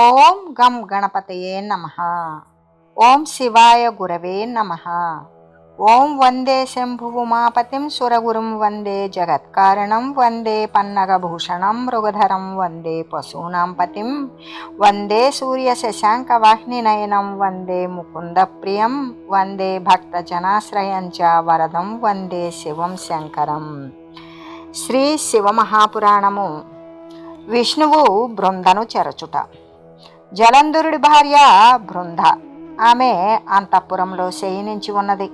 ఓం గం గణపతయే నమ. ఓం శివాయ గురవే నమ. ఓం వందే శంభువుమాపతిం సురగురుం వందే జగత్కారణం వందే పన్నగభూషణం మృగధరం వందే పశూనాం పతిం వందే సూర్య శశాంక వాహినినయనం వందే ముకుంద ప్రియం వందే భక్తజనాశ్రయం చ వరదం వందే శివం శంకరం. శ్రీ శివమహాపురాణము విష్ణువు బృందను చెరచుట. జలంధరుడి భార్య బృంద. ఆమె అంతఃపురంలో శయనించి ఉన్నది.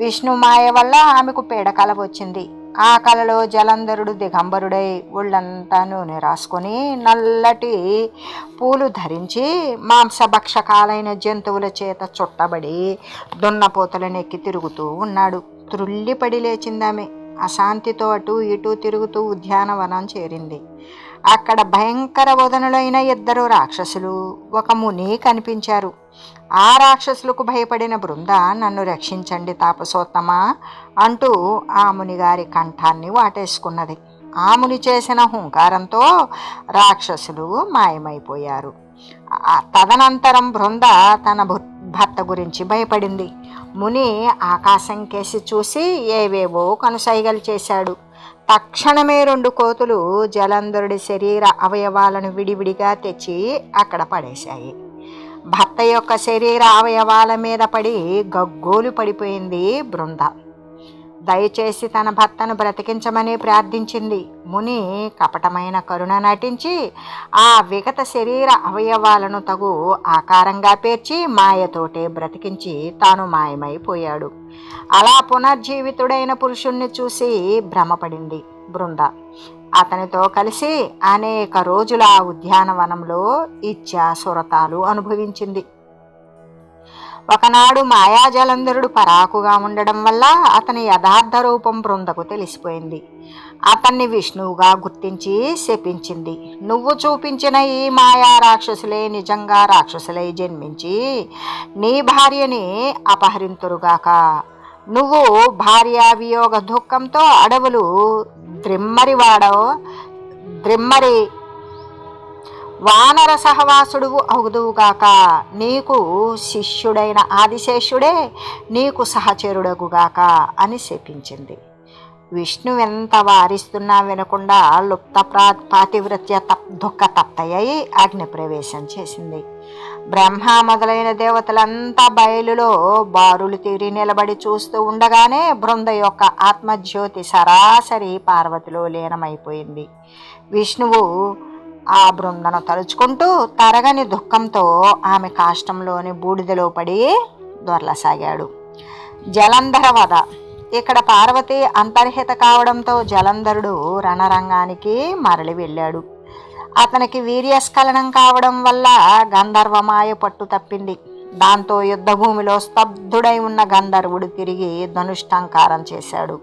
విష్ణు మాయ వల్ల ఆమెకు పీడకల వచ్చింది. ఆ కలలో జలంధరుడు దిగంబరుడై ఒళ్ళంతా నూనె రాసుకొని నల్లటి పూలు ధరించి మాంసభక్షకాలైన జంతువుల చేత చుట్టబడి దున్నపోతలనెక్కి తిరుగుతూ ఉన్నాడు. త్రుల్లిపడి లేచిందామె. అశాంతితో అటు ఇటు తిరుగుతూ ఉద్యానవనం చేరింది. అక్కడ భయంకర వదనులైన ఇద్దరు రాక్షసులు ఒక ముని కనిపించారు. ఆ రాక్షసులకు భయపడిన బృంద నన్ను రక్షించండి తాపసోత్తమా అంటూ ఆ మునిగారి కంఠాన్ని వాటేసుకున్నది. ఆ ముని చేసిన హుంకారంతో రాక్షసులు మాయమైపోయారు. తదనంతరం బృంద తన భు- భర్త గురించి భయపడింది. ముని ఆకాశం కేసి చూసి ఏవేవో కనుసైగలు చేశాడు. తక్షణమే రెండు కోతులు జలంధరుడి శరీర అవయవాలను విడివిడిగా తెచ్చి అక్కడ పడేశాయి. భర్త యొక్క శరీర అవయవాల మీద పడి గగ్గోలు పడిపోయింది బృంద. దయచేసి తన భర్తను బ్రతికించమని ప్రార్థించింది. ముని కపటమైన కరుణ నటించి ఆ విగత శరీర అవయవాలను తగు ఆకారంగా పేర్చి మాయతోటే బ్రతికించి తాను మాయమైపోయాడు. అలా పునర్జీవితుడైన పురుషుణ్ణి చూసి భ్రమపడింది బృంద. అతనితో కలిసి అనేక రోజుల ఆ ఉద్యానవనంలో ఇచ్చా సురతాలు అనుభవించింది. ఒకనాడు మాయాజలంధరుడు పరాకుగా ఉండడం వల్ల అతని యథార్థ రూపం బృందకు తెలిసిపోయింది. అతన్ని విష్ణువుగా గుర్తించి శపించింది. నువ్వు చూపించిన ఈ మాయా రాక్షసులే నిజంగా రాక్షసులై జన్మించి నీ భార్యని అపహరింతురుగాక. నువ్వు భార్యావియోగ దుఃఖంతో అడవులు ద్రిమ్మరివాడో ద్రిమ్మరి వానర సహవాసుడు అవుదువుగాక నీకు శిష్యుడైన ఆదిశేషుడే నీకు సహచరుడగుగాక అని శపించింది. విష్ణు ఎంత వారిస్తున్నా వినకుండా లుప్త ప్రా పాతివృత్య తప్ దుఃఖ తప్తయ్యి అగ్నిప్రవేశం చేసింది. బ్రహ్మ మొదలైన దేవతలంతా బయలులో బారులు తీరి నిలబడి చూస్తూ ఉండగానే బృంద యొక్క ఆత్మజ్యోతి సరాసరి పార్వతిలో లీనమైపోయింది. విష్ణువు ఆ బృందను తలుచుకుంటూ తరగని దుఃఖంతో ఆమె కాష్టంలోని బూడిదలో పడి దొరలసాగాడు. జలంధర వధ ఇక్కడ పార్వతి అంతర్హిత కావడంతో జలంధరుడు రణరంగానికి మరలి వెళ్ళాడు. అతనికి వీర్యస్ఖలనం కావడం వల్ల గంధర్వమాయ పట్టు తప్పింది. దాంతో యుద్ధభూమిలో స్తబ్దుడై ఉన్న గంధర్వుడు తిరిగి ధనుష్టంకారం చేశాడు.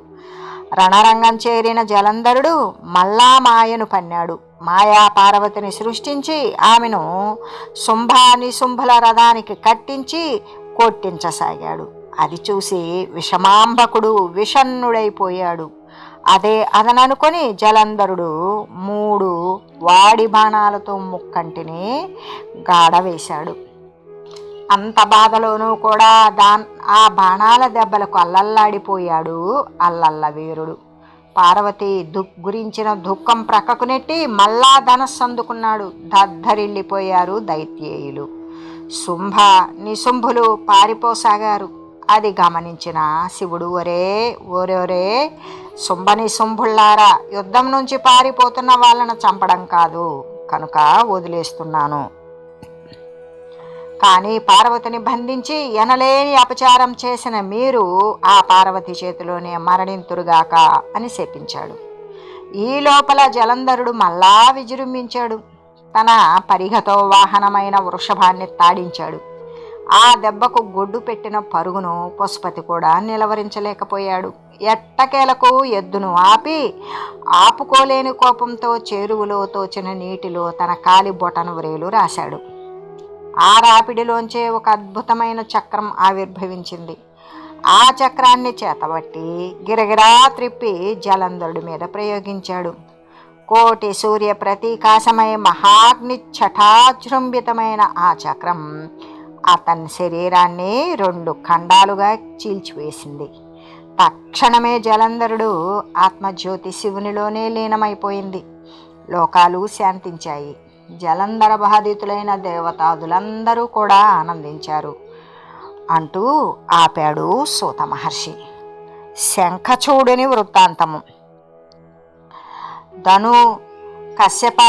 రణరంగం చేరిన జలంధరుడు మల్లా మాయను పన్నాడు. మాయా పార్వతిని సృష్టించి ఆమెను శుంభాని శుంభుల రథానికి కట్టించి కొట్టించసాగాడు. అది చూసి విషమాంబకుడు విషన్నుడైపోయాడు. అదే అదననుకొని జలంధరుడు మూడు వాడి బాణాలతో ముక్కంటిని గాడవేశాడు అంత బాధలోనూ కూడా దా ఆ బాణాల దెబ్బలకు అల్లల్లాడిపోయాడు అల్లల్ల వీరుడు. పార్వతి దుః గురించిన దుఃఖం ప్రక్కకు నెట్టి మళ్ళా ధనస్సు అందుకున్నాడు. దద్దరిల్లిపోయారు దైత్యేయులు. శుంభ నిశుంభులు పారిపోసాగారు. అది గమనించిన శివుడు ఒరే ఓరోరే శుంభ నిశుంభుల్లారా యుద్ధం నుంచి పారిపోతున్న వాళ్ళను చంపడం కాదు. కనుక వదిలేస్తున్నాను. కానీ పార్వతిని బంధించి ఎనలేని అపచారం చేసిన మీరు ఆ పార్వతి చేతిలోనే మరణింతురుగాక అని శపించాడు. ఈ లోపల జలంధరుడు మళ్ళా విజృంభించాడు. తన పరిగతో వాహనమైన వృషభాన్ని తాడించాడు. ఆ దెబ్బకు గొడ్డు పెట్టిన పరుగును పశుపతి కూడా నిలవరించలేకపోయాడు. ఎట్టకేలకు ఎద్దును ఆపి ఆపుకోలేని కోపంతో చెరువులో తోచిన నీటిలో తన కాలి బొటన వ్రేలు రాశాడు. ఆ రాపిడిలోంచే ఒక అద్భుతమైన చక్రం ఆవిర్భవించింది. ఆ చక్రాన్ని చేతబట్టి గిరగిరా త్రిప్పి జలంధరుడి మీద ప్రయోగించాడు. కోటి సూర్య ప్రతీకాశమై మహాగ్ని ఛటాజృంభితమైన ఆ చక్రం అతని శరీరాన్ని రెండు ఖండాలుగా చీల్చివేసింది. తక్షణమే జలంధరుడు ఆత్మజ్యోతి శివునిలోనే లీనమైపోయింది. లోకాలు శాంతించాయి. జలంధర బాధితులైన దేవతాదులందరూ కూడా ఆనందించారు అంటూ ఆపాడు సూత మహర్షి. శంఖచూడుని వృత్తాంతము. ధను కశ్యప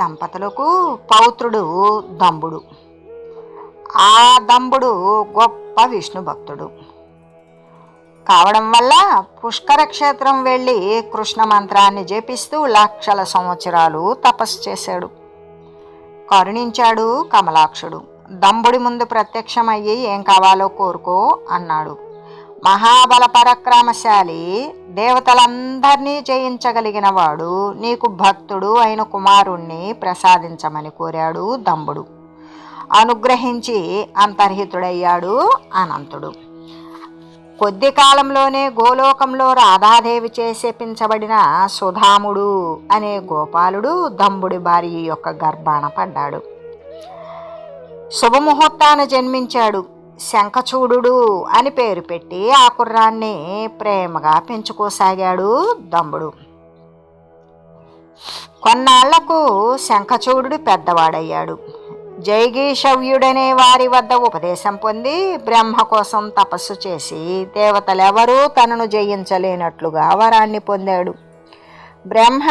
దంపతులకు పౌత్రుడు దంబుడు. ఆ దంబుడు గొప్ప విష్ణు భక్తుడు. కావడం వల్ల పుష్కర క్షేత్రం వెళ్ళి కృష్ణ మంత్రాన్ని జపిస్తూ లక్షల సంవత్సరాలు తపస్సు చేశాడు. కరుణించాడు కమలాక్షుడు. దంబుడి ముందు ప్రత్యక్షమయ్యి ఏం కావాలో కోరుకో అన్నాడు. మహాబల పరక్రమశాలి దేవతలందరినీ జయించగలిగిన వాడు నీకు భక్తుడు అయిన కుమారుణ్ణి ప్రసాదించమని కోరాడు దంబుడు. అనుగ్రహించి అంతర్హితుడయ్యాడు అనంతుడు. కొద్ది కాలంలోనే గోలోకంలో రాధాదేవి చేసేపించబడిన సుధాముడు అనే గోపాలుడు దంబుడి భార్య యొక్క గర్భాన పడ్డాడు. శుభముహూర్తాన జన్మించాడు. శంఖచూడు అని పేరు పెట్టి ఆ కుర్రాన్ని ప్రేమగా పెంచుకోసాగాడు దంబుడు. కొన్నాళ్ళకు శంఖచూడు పెద్దవాడయ్యాడు. జైగీషవ్యుడనే వారి వద్ద ఉపదేశం పొంది బ్రహ్మ కోసం తపస్సు చేసి దేవతలెవరూ తనను జయించలేనట్లుగా వరాన్ని పొందాడు. బ్రహ్మ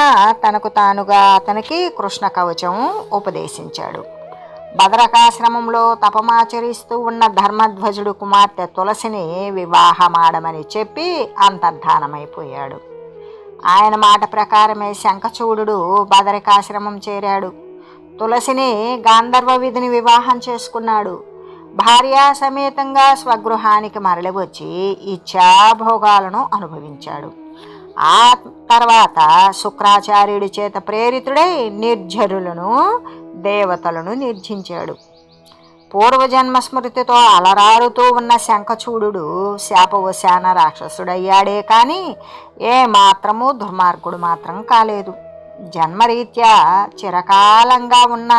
తనకు తానుగా అతనికి కృష్ణ కవచం ఉపదేశించాడు. భద్రకాశ్రమంలో తపమాచరిస్తూ ఉన్న ధర్మధ్వజుడు కుమార్తె తులసిని వివాహమాడమని చెప్పి అంతర్ధానమైపోయాడు. ఆయన మాట ప్రకారమే శంఖచూడు బదరికాశ్రమం చేరాడు. తులసిని గాంధర్వ విధిని వివాహం చేసుకున్నాడు. భార్యా సమేతంగా స్వగృహానికి మరలి వచ్చి ఇచ్చాభోగాలను అనుభవించాడు. ఆ తర్వాత శుక్రాచార్యుడి చేత ప్రేరితుడై నిర్జరులను దేవతలను నిర్జించాడు. పూర్వజన్మ స్మృతితో అలరారుతూ ఉన్న శంఖచూడు శాపవశాన రాక్షసుడయ్యాడే కానీ ఏ మాత్రము దుర్మార్గుడు మాత్రం కాలేదు. జన్మరీత్యా చిరకాలంగా ఉన్న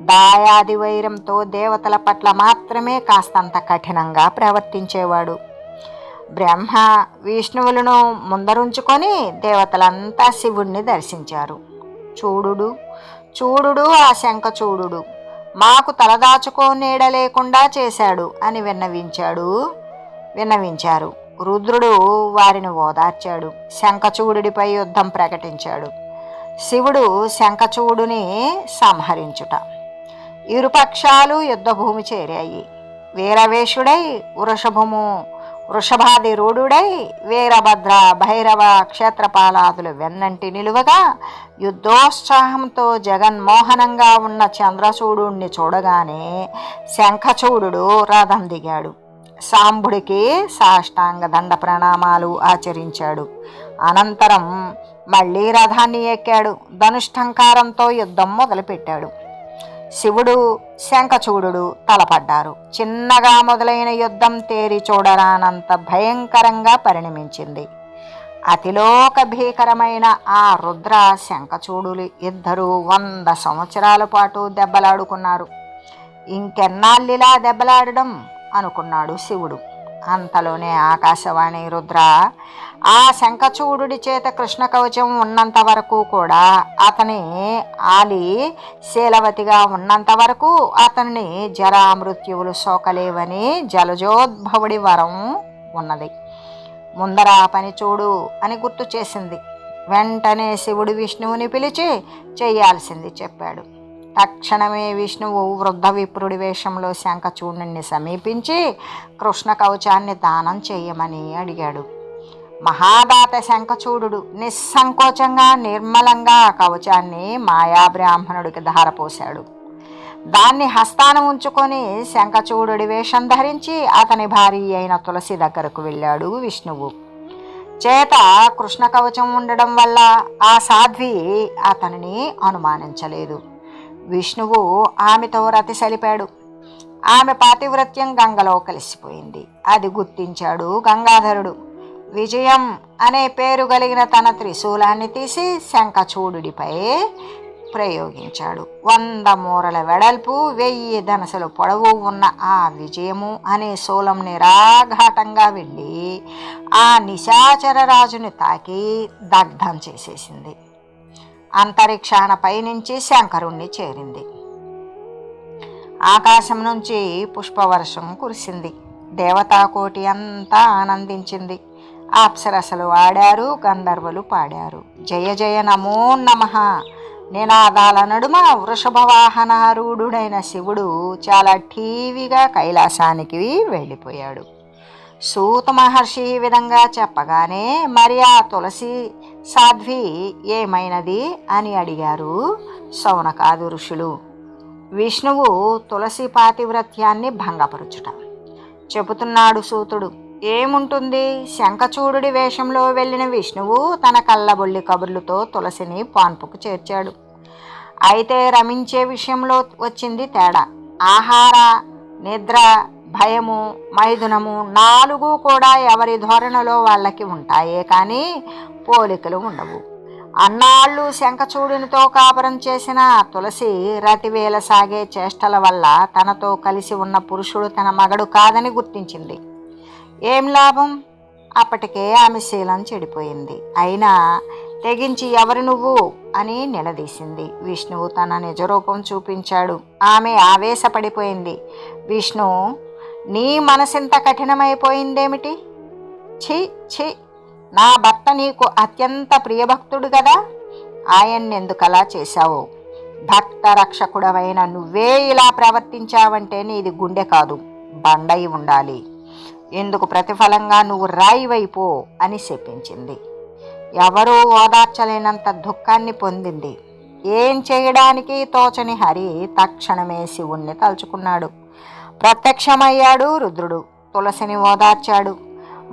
దాయాది వైరంతో దేవతల పట్ల మాత్రమే కాస్తంత కఠినంగా ప్రవర్తించేవాడు. బ్రహ్మ విష్ణువులను ముందరుంచుకొని దేవతలంతా శివుణ్ణి దర్శించారు. చూడుడు చూడుడు ఆ శంఖ చూడుడు మాకు తలదాచుకో నీడ లేకుండా చేశాడు అని విన్నవించాడు విన్నవించారు. రుద్రుడు వారిని ఓదార్చాడు శంఖచూడుడిపై యుద్ధం ప్రకటించాడు. శివుడు శంఖచూడుని సంహరించుట. ఇరుపక్షాలు యుద్ధభూమి చేరాయి. వీరవేషుడై వృషభము వృషభాదిరూఢుడై వీరభద్ర భైరవ క్షేత్రపాలాదులు వెన్నంటి నిలువగా యుద్ధోత్సాహంతో జగన్మోహనంగా ఉన్న చంద్రచూడుణ్ణి చూడగానే శంఖచూడు రథం దిగాడు. సాంబుడికి సాష్టాంగ దండ ప్రణామాలు ఆచరించాడు. అనంతరం మళ్ళీ రథాన్ని ఎక్కాడు. ధనుష్టంకారంతో యుద్ధం మొదలుపెట్టాడు. శివుడు శంఖచూడు తలపడ్డారు. చిన్నగా మొదలైన యుద్ధం తేరి చూడరానంత భయంకరంగా పరిణమించింది. అతిలోక భీకరమైన ఆ రుద్ర శంఖచూడులు ఇద్దరు వంద సంవత్సరాల పాటు దెబ్బలాడుకున్నారు. ఇంకెన్నాళ్ళిలా దెబ్బలాడడం? అనుకున్నాడు శివుడు. అంతలోనే ఆకాశవాణి రుద్ర ఆ శంఖచూడుడి చేత కృష్ణ కవచం ఉన్నంత వరకు కూడా అతని ఆలి శీలవతిగా ఉన్నంత వరకు అతనిని జరామృత్యువులు సోకలేవని జలజోద్భవుడి వరం ఉన్నది. ముందర పని చూడు అని గుర్తు చేసింది. వెంటనే శివుడు విష్ణువుని పిలిచి చేయాల్సింది చెప్పాడు. తక్షణమే విష్ణువు వృద్ధ విప్రుడి వేషంలో శంఖచూడుని సమీపించి కృష్ణ కవచాన్ని దానం చేయమని అడిగాడు. మహాదాత శంఖచూడు నిస్సంకోచంగా నిర్మలంగా ఆ కవచాన్ని మాయా బ్రాహ్మణుడికి ధారపోశాడు. దాన్ని హస్తాన ఉంచుకొని శంఖచూడుడి వేషం ధరించి అతని భార్య అయిన తులసి దగ్గరకు వెళ్ళాడు విష్ణువు. చేత కృష్ణ కవచం ఉండడం వల్ల ఆ సాధ్వి అతనిని అనుమానించలేదు. విష్ణువు ఆమెతో రతిసలిపాడు ఆమె పాతివ్రత్యం గంగలో కలిసిపోయింది. అది గుర్తించాడు గంగాధరుడు. విజయం అనే పేరు కలిగిన తన త్రిశూలాన్ని తీసి శంఖచూడుడిపై ప్రయోగించాడు. వంద మూరల వెడల్పు వెయ్యి ధనసులు పొడవు ఉన్న ఆ విజయము అనే శూలం నిరాఘాటంగా వెళ్ళి ఆ నిశాచర రాజుని తాకి దగ్ధం చేసేసింది. అంతరిక్షాన పైనుంచి శంకరుణ్ణి చేరింది. ఆకాశం నుంచి పుష్పవర్షం కురిసింది. దేవతాకోటి అంతా ఆనందించింది. అప్సరసలు ఆడారు గంధర్వులు పాడారు. జయ జయ నమో నమ. నినాదాల నడుమ వృషభవాహనారూఢుడైన శివుడు చాలా ఠీవిగా కైలాసానికి వెళ్ళిపోయాడు. సూత మహర్షి ఈ విధంగా చెప్పగానే మరి ఆ తులసి సాధ్వి ఏమైనది? అని అడిగారు సౌనకాదు ఋషులు. విష్ణువు తులసి పాతివ్రత్యాన్ని భంగపరుచుట. చెబుతున్నాడు సూతుడు ఏముంటుంది? శంఖచూడుడి వేషంలో వెళ్ళిన విష్ణువు తన కళ్ళబొల్లి కబుర్లతో తులసిని పాన్పుకు చేర్చాడు. అయితే రమించే విషయంలో వచ్చింది తేడా. ఆహార నిద్ర భయము మైదునము నాలుగు కూడా ఎవరి ధోరణిలో వాళ్ళకి ఉంటాయే కానీ పోలికలు ఉండవు. అన్నాళ్ళు శంఖచూడునితో కాపురం చేసిన తులసి రతివేల సాగే చేష్టల వల్ల తనతో కలిసి ఉన్న పురుషుడు తన మగడు కాదని గుర్తించింది. ఏం లాభం? అప్పటికే ఆమె శీలం చెడిపోయింది. అయినా తెగించి ఎవరు నువ్వు? అని నిలదీసింది. విష్ణువు తన నిజరూపం చూపించాడు. ఆమె ఆవేశపడిపోయింది. విష్ణు నీ మనసింత కఠినమైపోయిందేమిటి? ఛీ ఛీ నా భర్త నీకు అత్యంత ప్రియభక్తుడు కదా ఆయన్ని ఎందుకలా చేశావు? భక్త రక్షకుడవైన నువ్వే ఇలా ప్రవర్తించావంటే నీది గుండె కాదు బండయి ఉండాలి. ఎందుకు ప్రతిఫలంగా నువ్వు రాయివైపో అని చెప్పించింది ఎవరూ ఓదార్చలేనంత దుఃఖాన్ని పొందింది. ఏం చేయడానికి తోచని హరి తక్షణమే శివుణ్ణి తలుచుకున్నాడు. ప్రత్యక్షమయ్యాడు రుద్రుడు. తులసిని ఓదార్చాడు.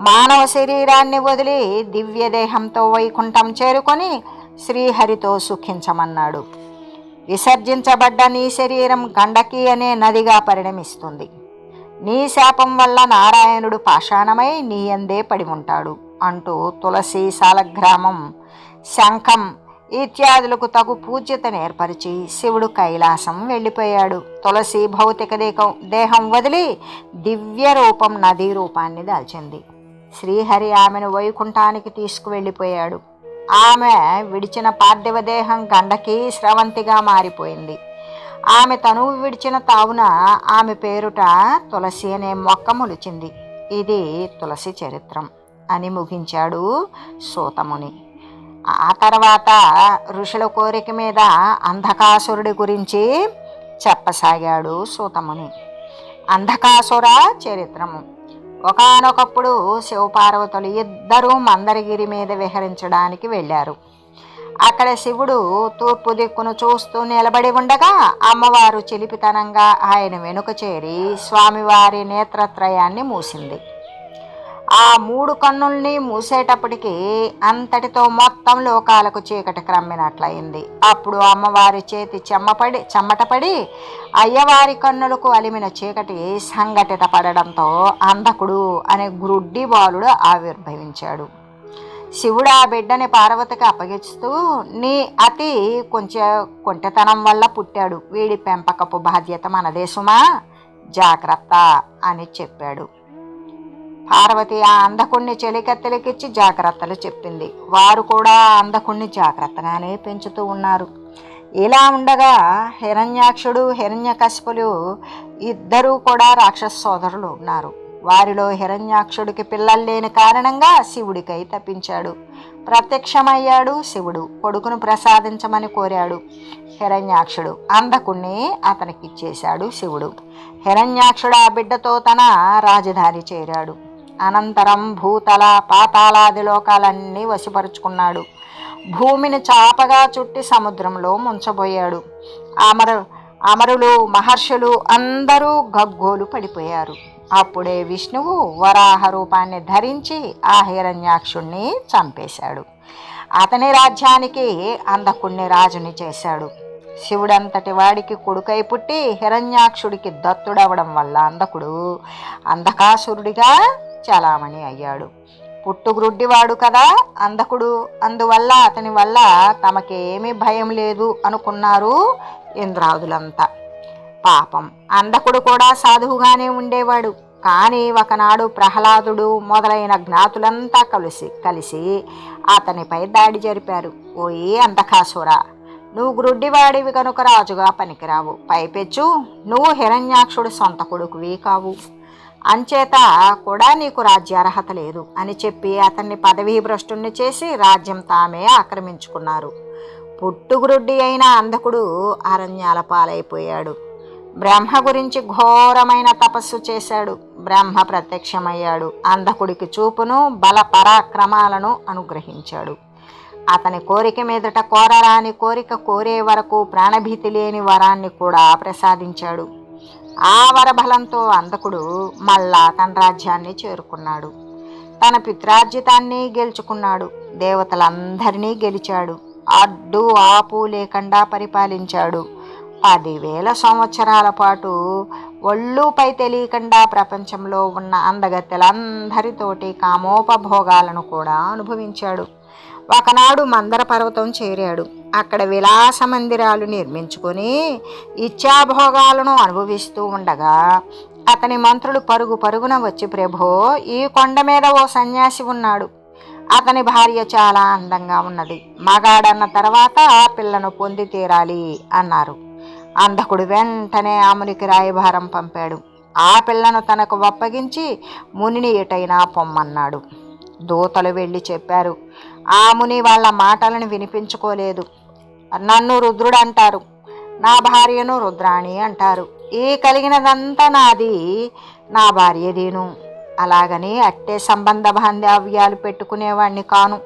మానవ శరీరాన్ని వదిలి దివ్యదేహంతో వైకుంఠం చేరుకొని శ్రీహరితో సుఖించమన్నాడు. విసర్జించబడ్డ నీ శరీరం గండకి అనే నదిగా పరిణమిస్తుంది. నీ శాపం వల్ల నారాయణుడు పాషాణమై నీ అందే పడి ఉంటాడు అంటూ తులసి సాలగ్రామం శంఖం ఇత్యాదులకు తగు పూజ్యత ఏర్పరిచి శివుడు కైలాసం వెళ్ళిపోయాడు. తులసి భౌతిక దేహం దేహం వదిలి దివ్య రూపం నదీ రూపాన్ని దాల్చింది. శ్రీహరి ఆమెను వైకుంఠానికి తీసుకువెళ్ళిపోయాడు. ఆమె విడిచిన పార్థివ దేహం గండకి స్రవంతిగా మారిపోయింది. ఆమె తనువు విడిచిన తావున ఆమె పేరుట తులసి అనే మొక్క మొలిచింది. ఇది తులసి చరిత్రం అని ముగించాడు సూతముని. ఆ తర్వాత ఋషుల కోరిక మీద అంధకాసురుడి గురించి చెప్పసాగాడు సూతముని. అంధకాసుర చరిత్రము. ఒకానొకప్పుడు శివపార్వతులు ఇద్దరూ మందరగిరి మీద విహరించడానికి వెళ్ళారు. అక్కడ శివుడు తూర్పు దిక్కును చూస్తూ నిలబడి ఉండగా అమ్మవారు చిలిపితనంగా ఆయన వెనుక చేరి స్వామివారి నేత్రత్రయాన్ని మూసింది. ఆ మూడు కన్నుల్ని మూసేటప్పటికి అంతటితో మొత్తం లోకాలకు చీకటి క్రమ్మినట్లయింది. అప్పుడు అమ్మవారి చేతి చెమ్మపడి చెమ్మటపడి అయ్యవారి కన్నులకు అలిమిన చీకటి సంఘటిత పడడంతో అంధకుడు అనే గ్రుడ్డి బాలుడు ఆవిర్భవించాడు. శివుడు ఆ బిడ్డని పార్వతికి అప్పగిస్తూ నీ అతి కొంచెం కొంటెతనం వల్ల పుట్టాడు. వీడి పెంపకపు బాధ్యత మనదే సుమా. జాగ్రత్త అని చెప్పాడు. పార్వతి ఆ అందకుణ్ణి చెలికత్తెలకిచ్చి జాగ్రత్తలు చెప్పింది. వారు కూడా ఆ జాగ్రత్తగానే పెంచుతూ ఉన్నారు. ఇలా ఉండగా హిరణ్యాక్షుడు హిరణ్యకశిపులు ఇద్దరూ కూడా రాక్షస సోదరులు ఉన్నారు. వారిలో హిరణ్యాక్షుడికి పిల్లలు లేని కారణంగా శివుడికై తప్పించాడు. ప్రత్యక్షమయ్యాడు శివుడు కొడుకును ప్రసాదించమని కోరాడు హిరణ్యాక్షుడు. అంధకుణ్ణి అతనికిచ్చేశాడు శివుడు. హిరణ్యాక్షుడు ఆ బిడ్డతో తన రాజధాని చేరాడు. అనంతరం భూతల పాతాళాది లోకాలన్నీ వశపరుచుకున్నాడు. భూమిని చాపగా చుట్టి సముద్రంలో ముంచబోయాడు. అమరు అమరులు మహర్షులు అందరూ గగ్గోలు పడిపోయారు. అప్పుడే విష్ణువు వరాహ రూపాన్ని ధరించి ఆ హిరణ్యాక్షుణ్ణి చంపేశాడు. అతని రాజ్యానికి అందకుణ్ణి రాజుని చేశాడు. శివుడంతటి వాడికి కొడుకై పుట్టి హిరణ్యాక్షుడికి దత్తుడవడం వల్ల అందకుడు అంధకాసురుడిగా చలామణి అయ్యాడు. పుట్టుగ్రుడ్డివాడు కదా అందకుడు. అందువల్ల అతని వల్ల తమకేమీ భయం లేదు అనుకున్నారు ఇంద్రాదులంతా. పాపం. అందకుడు కూడా సాధువుగానే ఉండేవాడు. కానీ ఒకనాడు ప్రహ్లాదుడు మొదలైన జ్ఞాతులంతా కలిసి కలిసి అతనిపై దాడి జరిపారు. ఓయి అంధకాసురా! నువ్వు గ్రుడ్డివాడివి కనుక రాజుగా పనికిరావు. పైపెచ్చు నువ్వు హిరణ్యాక్షుడు సొంత కొడుకువి కావు. అంచేత కూడా నీకు రాజ్యార్హత లేదు అని చెప్పి అతన్ని పదవీభ్రష్టుణ్ణి చేసి రాజ్యం తామే ఆక్రమించుకున్నారు. పుట్టుగురుడ్డి అయిన అంధకుడు అరణ్యాల పాలైపోయాడు. బ్రహ్మ గురించి ఘోరమైన తపస్సు చేశాడు. బ్రహ్మ ప్రత్యక్షమయ్యాడు. అంధకుడికి చూపును బల పరాక్రమాలను అనుగ్రహించాడు. అతని కోరిక మీదట కోరరాని కోరిక కోరే వరకు ప్రాణభీతి లేని వరాన్ని కూడా ప్రసాదించాడు. ఆ వరబలంతో అంధకుడు మళ్ళా తన రాజ్యాన్ని చేరుకున్నాడు. తన పిత్రార్జితాన్ని గెలుచుకున్నాడు. దేవతలందరినీ గెలిచాడు. అడ్డు ఆపు లేకుండా పరిపాలించాడు. పదివేల సంవత్సరాల పాటు ఒళ్ళుపై తెలియకుండా ప్రపంచంలో ఉన్న అందగత్తెలందరితోటి కామోపభోగాలను కూడా అనుభవించాడు. ఒకనాడు మందర పర్వతం చేరాడు. అక్కడ విలాస మందిరాలు నిర్మించుకొని ఇచ్చాభోగాలను అనుభవిస్తూ ఉండగా అతని మంత్రులు పరుగు పరుగున వచ్చి ప్రభో ఈ కొండ మీద ఓ సన్యాసి ఉన్నాడు. అతని భార్య చాలా అందంగా ఉన్నది. మగాడన్న తర్వాత ఆ పిల్లను పొంది తీరాలి అన్నారు. అంధకుడు వెంటనే ఆమునికి రాయభారం పంపాడు. ఆ పిల్లను తనకు అప్పగించి మునిని ఎటైనా పొమ్మన్నాడు దూతలు వెళ్ళి చెప్పారు. ఆ ముని వాళ్ళ మాటలను వినిపించుకోలేదు. నన్ను రుద్రుడు అంటారు నా భార్యను రుద్రాణి అంటారు. ఈ కలిగినదంతా నాది. నా భార్యదీను. అలాగని అట్టే సంబంధ బాంధవ్యాలు పెట్టుకునేవాణ్ణి కాను.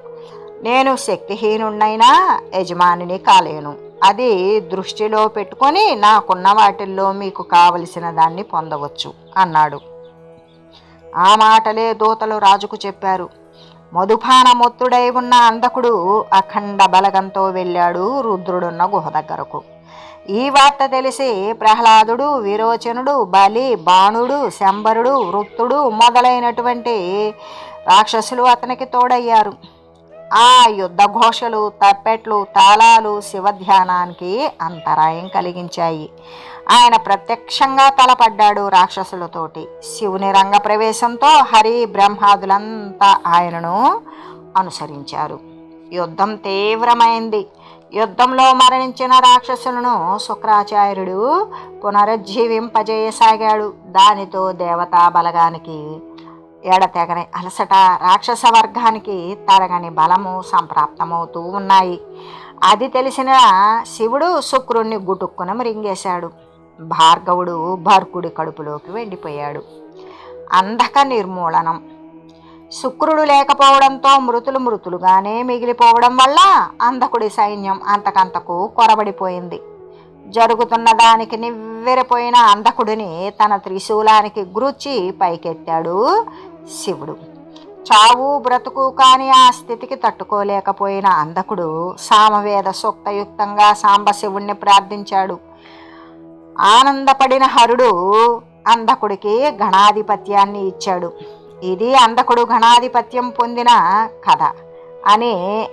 నేను శక్తిహీనుణ్ణైనా యజమానిని కాలేను. అది దృష్టిలో పెట్టుకొని నాకున్న వాటిల్లో మీకు కావలసిన దాన్ని పొందవచ్చు అన్నాడు. ఆ మాటలే దూతలు రాజుకు చెప్పారు. మధుపానమొత్తుడై ఉన్న అంధకుడు అఖండ బలగంతో వెళ్ళాడు రుద్రుడున్న గుహ దగ్గరకు. ఈ వార్త తెలిసి ప్రహ్లాదుడు విరోచనుడు బలి బాణుడు శంబరుడు వృత్తుడు మొదలైనటువంటి రాక్షసులు అతనికి తోడయ్యారు. ఆ యుద్ధ ఘోషలు తప్పెట్లు తాళాలు శివధ్యానానికి అంతరాయం కలిగించాయి. ఆయన ప్రత్యక్షంగా తలపడ్డాడు రాక్షసులతోటి. శివుని రంగ ప్రవేశంతో హరి బ్రహ్మాదులంతా ఆయనను అనుసరించారు. యుద్ధం తీవ్రమైంది. యుద్ధంలో మరణించిన రాక్షసులను శుక్రాచార్యుడు పునరుజ్జీవింపజేయసాగాడు. దానితో దేవతా బలగానికి ఎడతెగని అలసట రాక్షస వర్గానికి తరగని బలము సంప్రాప్తమవుతూ ఉన్నాయి. అది తెలిసిన శివుడు శుక్రుణ్ణి గుటుక్కున మృంగేశాడు. భార్గవుడు భర్కుడి కడుపులోకి వెళ్ళిపోయాడు అంధక నిర్మూలనం. శుక్రుడు లేకపోవడంతో మృతులు మృతులుగానే మిగిలిపోవడం వల్ల అంధకుడి సైన్యం అంతకంతకు కొరబడిపోయింది. జరుగుతున్న దానికి నివ్వెరపోయిన అంధకుడిని తన త్రిశూలానికి గురుచి పైకెత్తాడు శివుడు. చావు బ్రతుకు కాని ఆ స్థితికి తట్టుకోలేకపోయిన అంధకుడు సామవేద సూక్తయుక్తంగా సాంబశివుణ్ణి ప్రార్థించాడు. ఆనందపడిన హరుడు అంధకుడికి గణాధిపత్యాన్ని ఇచ్చాడు. ఇది అంధకుడు గణాధిపత్యం పొందిన కథ అని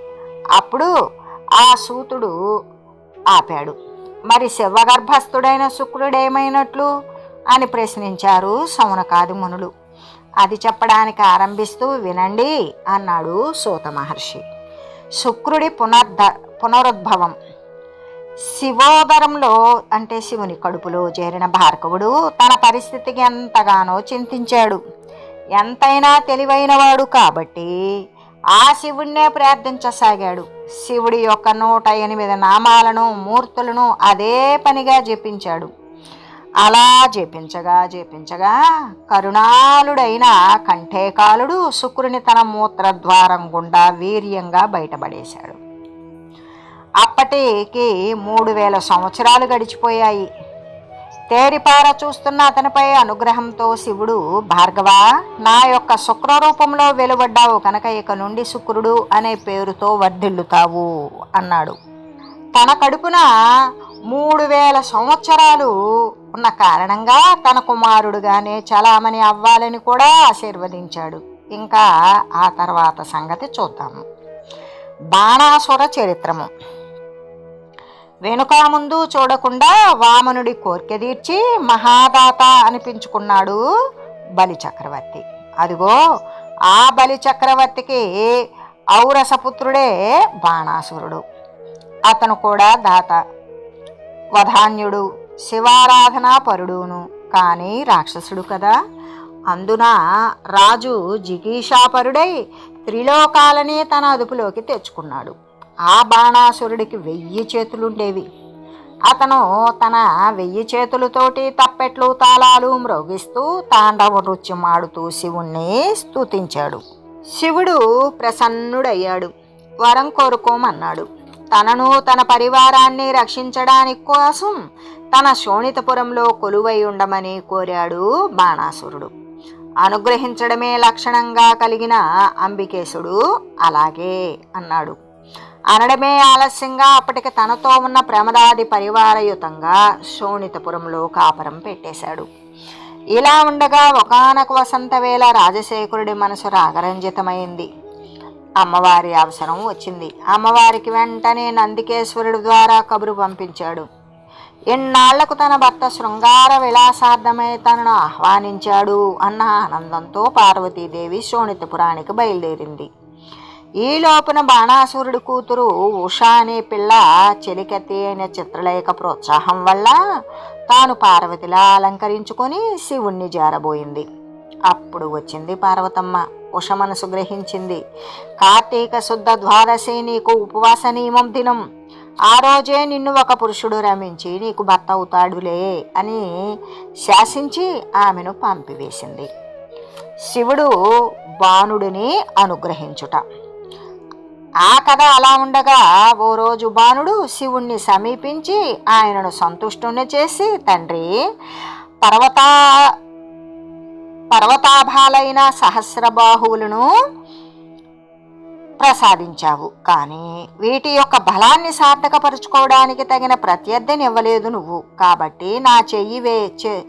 అప్పుడు ఆ సూతుడు ఆపాడు. మరి శివగర్భస్థుడైన శుక్రుడేమైనట్లు అని ప్రశ్నించారు సౌనకాది మునులు. అది చెప్పడానికి ఆరంభిస్తూ వినండి అన్నాడు సూత మహర్షి. శుక్రుడి పునర్ధ పునరుద్భవం శివోదరంలో అంటే శివుని కడుపులో చేరిన భార్గవుడు తన పరిస్థితికి ఎంతగానో చింతించాడు. ఎంతైనా తెలివైనవాడు కాబట్టి ఆ శివుణ్ణే ప్రార్థించసాగాడు. శివుడి యొక్క నూట ఎనిమిది నామాలను మూర్తులను అదే పనిగా జపించాడు. అలా జపించగా జపించగా కరుణాలుడైన కంఠేకాలుడు శుక్రుని తన మూత్రద్వారం గుండా వీర్యంగా బయటపడేశాడు. అప్పటికి మూడు వేల సంవత్సరాలు గడిచిపోయాయి. తేరిపార చూస్తున్న అతనిపై అనుగ్రహంతో శివుడు భార్గవ నా యొక్క శుక్రరూపంలో వెలువడ్డావు కనుక ఇక నుండి శుక్రుడు అనే పేరుతో వర్ధిల్లుతావు అన్నాడు. తన కడుపున మూడు వేల సంవత్సరాలు ఉన్న కారణంగా తన కుమారుడుగానే చలామణి అవ్వాలని కూడా ఆశీర్వదించాడు. ఇంకా ఆ తర్వాత సంగతి చూద్దాము. బాణాసుర చరిత్రము. వెనుక ముందు చూడకుండా వామనుడి కోరిక తీర్చి మహాదాత అనిపించుకున్నాడు బలి చక్రవర్తి అదిగో ఆ బలి చక్రవర్తికి ఔరసపుత్రుడే బాణాసురుడు. అతను కూడా దాత వధాన్యుడు శివారాధనా పరుడును కానీ రాక్షసుడు కదా. అందున రాజు జిగీషాపరుడై త్రిలోకాలనే తన అదుపులోకి తెచ్చుకున్నాడు. ఆ బాణాసురుడికి వెయ్యి చేతులుండేవి. అతను తన వెయ్యి చేతులతోటి తప్పెట్లు తాళాలు మ్రోగిస్తూ తాండవ నృత్యం ఆడుతూ శివుణ్ణి స్తుతించాడు. శివుడు ప్రసన్నుడయ్యాడు. వరం కోరుకోమన్నాడు. తనను తన పరివారాన్ని రక్షించడానికి కోసం తన శోణితపురంలో కొలువై ఉండమని కోరాడు బాణాసురుడు. అనుగ్రహించడమే లక్షణంగా కలిగిన అంబికేశుడు అలాగే అన్నాడు. అనడమే ఆలస్యంగా అప్పటికి తనతో ఉన్న ప్రమదాది పరివారయుతంగా శోణితపురంలో కాపురం పెట్టేశాడు. ఇలా ఉండగా ఒకనొక వసంత వేళ రాజశేఖరుడి మనసు రాగరంజితమైంది. అమ్మవారి అవసరం వచ్చింది. అమ్మవారికి వెంటనే నందికేశ్వరుడు ద్వారా కబురు పంపించాడు. ఎన్నాళ్ళకు తన భర్త శృంగార విలాసార్థమై తనను ఆహ్వానించాడు అన్న ఆనందంతో పార్వతీదేవి శోణితపురానికి బయలుదేరింది. ఈ లోపున బాణాసురుడి కూతురు ఉషా అనే పిల్ల చెలికత్తి అయిన చిత్రలేఖ ప్రోత్సాహం వల్ల తాను పార్వతిలా అలంకరించుకొని శివుణ్ణి జారబోయింది. అప్పుడు వచ్చింది పార్వతమ్మ. ఉష మనసు గ్రహించింది. కార్తీక శుద్ధ ద్వాదశి నీకు ఉపవాస నియమం దినం. ఆ రోజే నిన్ను ఒక పురుషుడు రమించి నీకు భర్త అవుతాడులే అని శాసించి ఆమెను పంపివేసింది. శివుడు బాణుడిని అనుగ్రహించుట. ఆ కథ అలా ఉండగా ఓ రోజు బాణుడు శివుణ్ణి సమీపించి ఆయనను సంతుష్టుని చేసి తండ్రి పర్వత పర్వతాభాలైన సహస్రబాహువులను ప్రసాదించావు. కానీ వీటి యొక్క బలాన్ని సార్థకపరుచుకోవడానికి తగిన ప్రత్యర్థిని ఇవ్వలేదు నువ్వు. కాబట్టి నా చెయ్యి వే చే-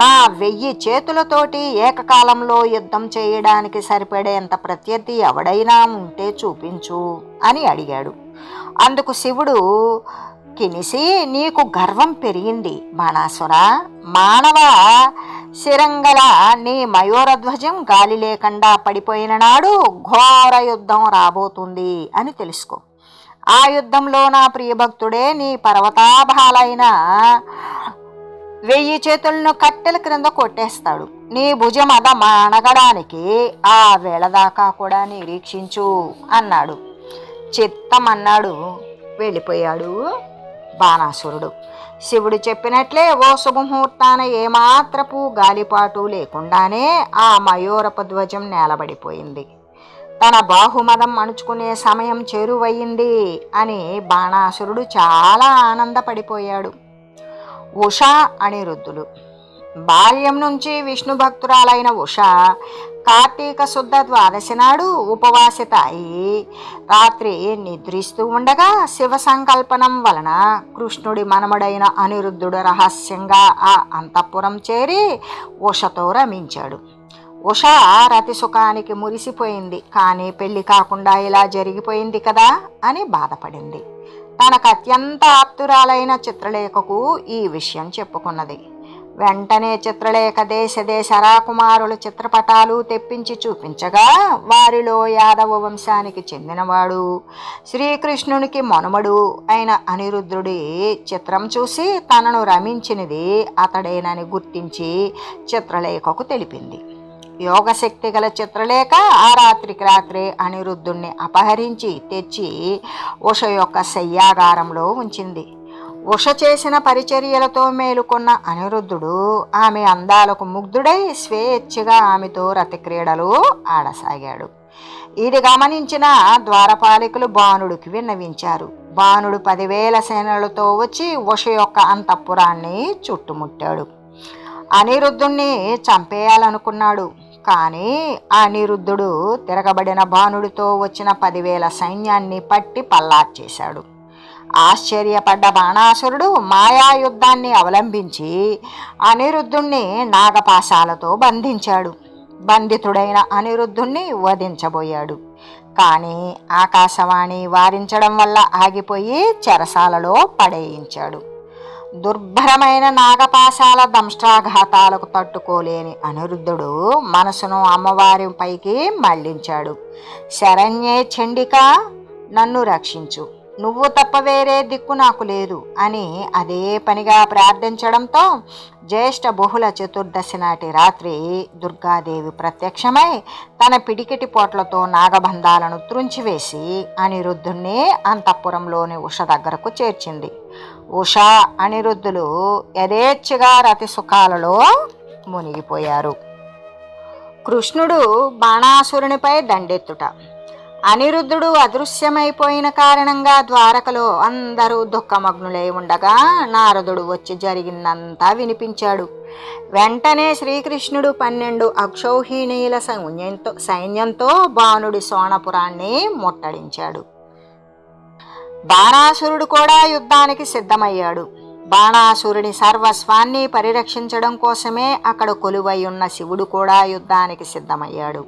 నా వెయ్యి చేతులతోటి ఏకకాలంలో యుద్ధం చేయడానికి సరిపడేంత ప్రత్యర్థి ఎవడైనా ఉంటే చూపించు అని అడిగాడు. అందుకు శివుడు కినిసి నీకు గర్వం పెరిగింది బాణాసుర మానవ శిరంగల నీ మయూరధ్వజం గాలి లేకుండా పడిపోయిన నాడు ఘోర యుద్ధం రాబోతుంది అని తెలుసుకో. ఆ యుద్ధంలో నా ప్రియభక్తుడే నీ పర్వతాభాలైన వెయ్యి చేతులను కట్టెల క్రింద కొట్టేస్తాడు. నీ భుజం అద మణగడానికి ఆ వేళ దాకా కూడా నిరీక్షించు అన్నాడు. చిత్తం అన్నాడు వెళ్ళిపోయాడు బాణాసురుడు. శివుడు చెప్పినట్లే ఓ శుభముహూర్తాన ఏమాత్రపు గాలిపాటు లేకుండానే ఆ మయూరపు ధ్వజం నేలబడిపోయింది. తన బాహుమదం అణుచుకునే సమయం చేరువయ్యింది అని బాణాసురుడు చాలా ఆనందపడిపోయాడు. ఉష అనిరుద్ధులు బాల్యం నుంచి విష్ణు భక్తురాలైన ఉష కార్తీక శుద్ధ ద్వాదశి నాడు ఉపవాసిత అయి రాత్రి నిద్రిస్తూ ఉండగా శివ సంకల్పనం వలన కృష్ణుడి మనమడైన అనిరుద్ధుడు రహస్యంగా ఆ అంతఃపురం చేరి ఉషతో రమించాడు. ఉష రతి సుఖానికి మురిసిపోయింది. కానీ పెళ్ళి కాకుండా ఇలా జరిగిపోయింది కదా అని బాధపడింది. తనకు అత్యంత ఆప్తురాలైన చిత్రలేఖకు ఈ విషయం చెప్పుకున్నది. వెంటనే చిత్రలేఖ దేశ దేశరా రాకుమారుల చిత్రపటాలు తెప్పించి చూపించగా వారిలో యాదవ వంశానికి చెందినవాడు శ్రీకృష్ణునికి మనుమడు అయిన అనిరుద్ధుడి చిత్రం చూసి తనను రమించినది అతడేనని గుర్తించి చిత్రలేఖకు తెలిపింది. యోగశక్తి గల చిత్రలేఖ ఆ రాత్రికి రాత్రే అనిరుద్ధుణ్ణి అపహరించి తెచ్చి ఉష యొక్క శయ్యాగారంలో ఉంచింది. ఉష చేసిన పరిచర్యలతో మేలుకొన్న అనిరుద్ధుడు ఆమె అందాలకు ముగ్ధుడై స్వేచ్ఛగా ఆమెతో రతిక్రీడలు ఆడసాగాడు. ఇది గమనించిన ద్వారపాలికులు బాణుడికి విన్నవించారు. బాణుడు పదివేల సేనలతో వచ్చి ఉష యొక్క అంతఃపురాన్ని చుట్టుముట్టాడు. అనిరుద్ధుణ్ణి చంపేయాలనుకున్నాడు. కానీ అనిరుద్ధుడు తిరగబడిన బాణుడితో వచ్చిన పదివేల సైన్యాన్ని పట్టి పల్లార్చేశాడు. ఆశ్చర్యపడ్డ బాణాసురుడు మాయాయుద్ధాన్ని అవలంబించి అనిరుద్ధుణ్ణి నాగపాశాలతో బంధించాడు. బంధితుడైన అనిరుద్ధుణ్ణి వధించబోయాడు. కానీ ఆకాశవాణి వారించడం వల్ల ఆగిపోయి చెరసాలలో పడేయించాడు. దుర్భరమైన నాగపాశాల దంష్ట్రాఘాతాలకు తట్టుకోలేని అనిరుద్ధుడు మనసును అమ్మవారి పైకి మళ్ళించాడు. శరణ్యే చండిక నన్ను రక్షించు. నువ్వు తప్ప వేరే దిక్కు నాకు లేదు అని అదే పనిగా ప్రార్థించడంతో జ్యేష్ఠ బహుళ చతుర్దశి నాటి రాత్రి దుర్గాదేవి ప్రత్యక్షమై తన పిడికిటి పోట్లతో నాగబంధాలను త్రుంచివేసి అనిరుద్ధుణ్ణి అంతఃపురంలోని ఉష దగ్గరకు చేర్చింది. ఉషా అనిరుద్ధులు యథేచ్ఛగా రతి సుఖాలలో మునిగిపోయారు. కృష్ణుడు బాణాసురునిపై దండెత్తుట. అనిరుద్ధుడు అదృశ్యమైపోయిన కారణంగా ద్వారకలో అందరూ దుఃఖమగ్నులై ఉండగా నారదుడు వచ్చి జరిగిందంతా వినిపించాడు. వెంటనే శ్రీకృష్ణుడు పన్నెండు అక్షౌహిణీల సైన్యంతో సైన్యంతో బాణుడి సోణపురాన్ని ముట్టడించాడు. బాణాసురుడు కూడా యుద్ధానికి సిద్ధమయ్యాడు. బాణాసురుని సర్వస్వాన్ని పరిరక్షించడం కోసమే అక్కడ కొలువై ఉన్న శివుడు కూడా యుద్ధానికి సిద్ధమయ్యాడు.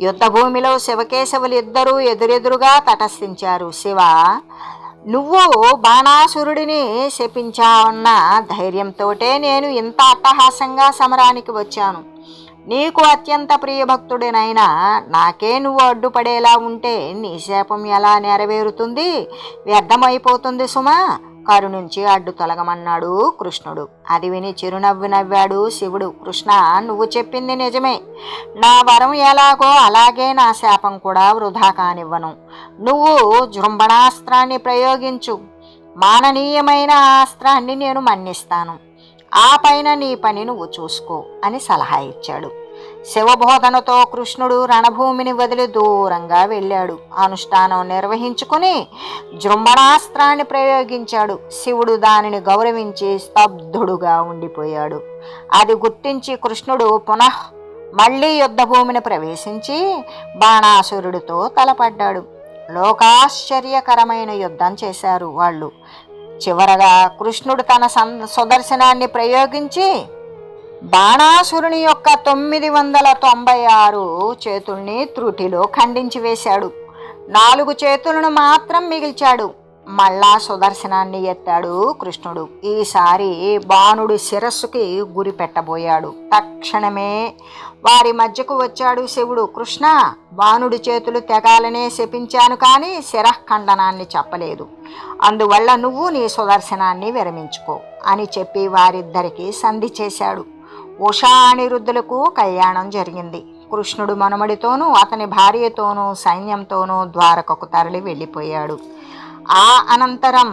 యుద్ధభూమిలో శివకేశవులు ఇద్దరూ ఎదురెదురుగా తటస్థించారు. శివ నువ్వు బాణాసురుడిని శపించావన్న ధైర్యంతోటే నేను ఇంత అట్టహాసంగా సమరానికి వచ్చాను. నీకు అత్యంత ప్రియభక్తుడినైనా నాకే నువ్వు అడ్డుపడేలా ఉంటే నీ శాపం ఎలా నెరవేరుతుంది? వ్యర్థమైపోతుంది సుమా. నుంచి అడ్డు తొలగమన్నాడు కృష్ణుడు. అది విని చిరునవ్వు నవ్వాడు శివుడు. కృష్ణ నువ్వు చెప్పింది నిజమే. నా వరం ఎలాగో అలాగే నా శాపం కూడా వృధా కానివ్వను. నువ్వు జృంభణాస్త్రాన్ని ప్రయోగించు. మాననీయమైన ఆ అస్త్రాన్ని నేను మన్నిస్తాను. ఆ పైన నీ పని నువ్వు చూసుకో అని సలహా ఇచ్చాడు. శివబోధనతో కృష్ణుడు రణభూమిని వదిలి దూరంగా వెళ్ళాడు. అనుష్ఠానం నిర్వహించుకుని జృంభణాస్త్రాన్ని ప్రయోగించాడు. శివుడు దానిని గౌరవించి స్తబ్దుడుగా ఉండిపోయాడు. అది గుర్తించి కృష్ణుడు పునః మళ్ళీ యుద్ధభూమిని ప్రవేశించి బాణాసురుడితో తలపడ్డాడు. లోకాశ్చర్యకరమైన యుద్ధం చేశారు వాళ్ళు. చివరగా కృష్ణుడు తన సం సుదర్శనాన్ని ప్రయోగించి బాణాసురుని యొక్క తొమ్మిది వందల తొంభై ఆరు చేతుల్ని త్రుటిలో ఖండించి వేశాడు. నాలుగు చేతులను మాత్రం మిగిల్చాడు. మళ్ళా సుదర్శనాన్ని ఎత్తాడు కృష్ణుడు. ఈసారి బాణుడి శిరస్సుకి గురి పెట్టబోయాడు. తక్షణమే వారి మధ్యకు వచ్చాడు శివుడు. కృష్ణ బాణుడి చేతులు తెగాలనే శపించాను కానీ శిరఖండనాన్ని చెప్పలేదు. అందువల్ల నువ్వు నీ సుదర్శనాన్ని విరమించుకో అని చెప్పి వారిద్దరికీ సంధి చేశాడు. ఉషా అనిరుద్ధులకు కళ్యాణం జరిగింది. కృష్ణుడు మనుమడితోనూ అతని భార్యతోనూ సైన్యంతోనూ ద్వారకకు తరలి వెళ్ళిపోయాడు. ఆ అనంతరం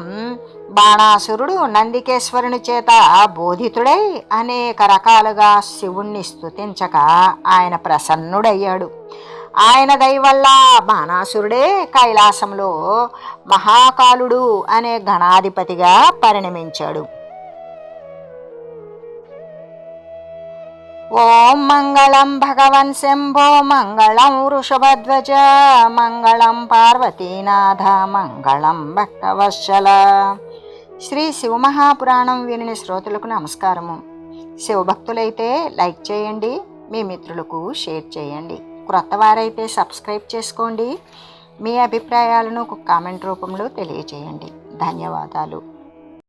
బాణాసురుడు నందికేశ్వరుని చేత బోధితుడై అనేక రకాలుగా శివుణ్ణి స్తుతించక ఆయన ప్రసన్నుడయ్యాడు. ఆయన దయవల్ల బాణాసురుడే కైలాసంలో మహాకాలుడు అనే గణాధిపతిగా పరిణమించాడు. ఓం మంగళం భగవన్ శంభో మంగళం వృషభధ్వజ మంగళం పార్వతీనాథ మంగళం భక్తవత్సల. శ్రీ శివమహాపురాణం విని శ్రోతలకు నమస్కారము. శివభక్తులైతే లైక్ చేయండి మీ మిత్రులకు షేర్ చేయండి. క్రొత్త వారైతే సబ్స్క్రైబ్ చేసుకోండి. మీ అభిప్రాయాలను కామెంట్ రూపంలో తెలియజేయండి. ధన్యవాదాలు.